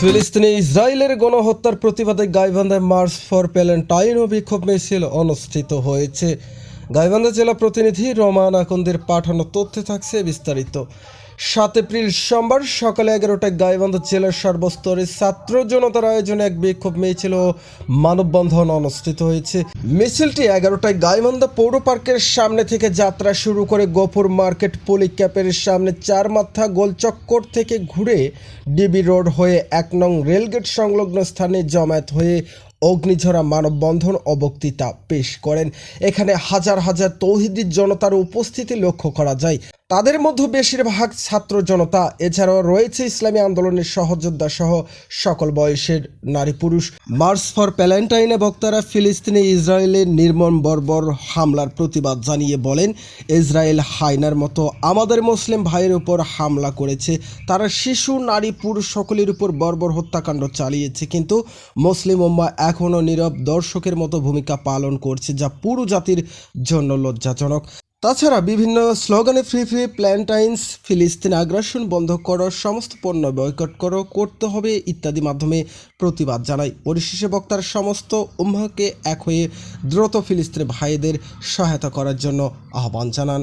ফিলিস্তিনে ইসরায়েলের গণহত্যার প্রতিবাদে গাইবান্ধায় মার্চ ফর প্যালেন্টাইন ও বিক্ষোভ মিছিল অনুষ্ঠিত হয়েছে। গাইবান্ধা জেলা প্রতিনিধি রমান আকন্দের পাঠানো তথ্যে থাকছে বিস্তারিত। সাত এপ্রিল সোমবার সকালে এগারোটায় গাইবান্ধা জেলার সর্বস্তরে ছাত্র জনতার আয়োজনে এক বিক্ষোভ মিছিল ও মানববন্ধন অনুষ্ঠিত হয়েছে। মিছিলটি এগারোটায় গাইবান্ধা পৌর পার্কের সামনে থেকে যাত্রা শুরু করে গোপুর মার্কেট পুলিক ক্যাপের সামনে চার মাথা গোলচক্কর থেকে ঘুরে ডিবি রোড হয়ে এক নং রেলগেট সংলগ্ন স্থানে জমায়েত হয়ে অগ্নিঝরা মানববন্ধন ও বক্তৃতা পেশ করেন। এখানে হাজার হাজার তৌহিদির জনতার উপস্থিতি লক্ষ্য করা যায়। তাদের মধ্যে বেশিরভাগ ছাত্র জনতা, এছাড়াও রয়েছে ইসলামী আন্দোলনের সহযোদ্ধা সহ সকল বয়সের নারী পুরুষ। মার্চ ফর প্যালেন্টাইনে বক্তারা ফিলিস্তিনে ইসরায়েলের নির্মম বর্বর হামলার প্রতিবাদ জানিয়ে বলেন, ইসরায়েল হাইনার মতো আমাদের মুসলিম ভাইয়ের উপর হামলা করেছে। তারা শিশু, নারী, পুরুষ সকলের উপর বর্বর হত্যাকাণ্ড চালিয়েছে। কিন্তু মুসলিম ওম্মা এখনও নীরব দর্শকের মতো ভূমিকা পালন করছে, যা পুরো জাতির জন্য লজ্জাজনক। তাছাড়া বিভিন্ন স্লোগানে ফ্রি ফ্রি প্ল্যান্টাইন্স, ফিলিস্তিন আগ্রাসন বন্ধ করো সমস্ত পণ্য বয়কট করো, করতে হবে ইত্যাদি মাধ্যমে প্রতিবাদ জানায়। পরিশেষে বক্তার সমস্ত উম্মাকে এক হয়ে দ্রুত ফিলিস্তিনি ভাইদের সহায়তা করার জন্য আহ্বান জানান।